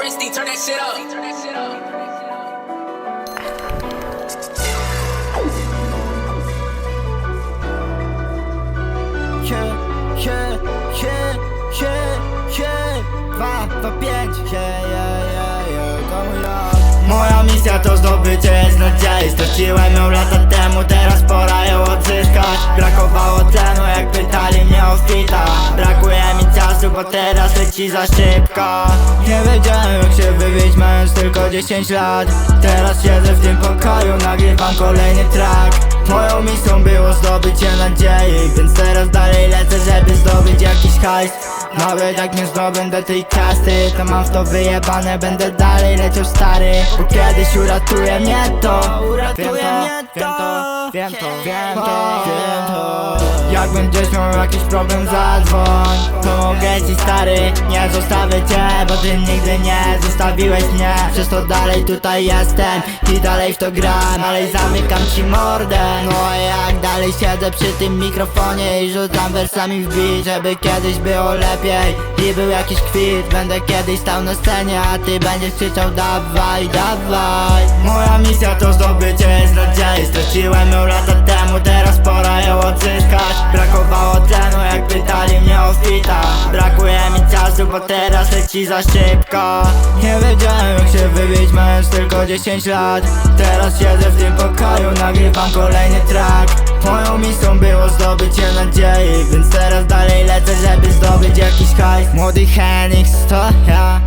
Shit up. Turn that shit up. He, he, he, he, he Dwa, dwa, pięć je, to mój rok Moja misja to zdobycie nadziei Straciłem ją lata temu, teraz pora ją odzyskać Brakowało bo teraz leci za szybko Nie wiedziałem jak się wybić, mając tylko 10 lat. Teraz siedzę w tym pokoju, nagrywam kolejny track. Moją misją było zdobycie nadziei Więc teraz dalej lecę, żeby zdobyć jakiś hajs. Nawet jak nie zdobędę tej kasy To mam w to wyjebane, będę dalej leciał stary. Bo kiedyś uratuje mnie to. Uratuje mnie to Wiem to, wiem to, wiem to. Jak będziesz miał jakiś problem zadzwoń Ci stary, nie zostawię cię Bo ty nigdy nie zostawiłeś mnie. Przez to dalej tutaj jestem I dalej w to gram, dalej zamykam ci mordę. No a jak dalej siedzę przy tym mikrofonie I rzucam wersami w beat Żeby kiedyś było lepiej I był jakiś kwit. Będę kiedyś stał na scenie A ty będziesz krzyczał dawaj, dawaj. Moja misja to zdobycie z nadziei Straciłem ją lata czasu, bo teraz leci za szybko Nie wiedziałem jak się wybić, mając tylko 10 lat. Teraz siedzę w tym pokoju, nagrywam kolejny track. Moją misją było zdobycie nadziei Więc teraz dalej lecę, żeby zdobyć jakiś hajs. Młody Henix to ja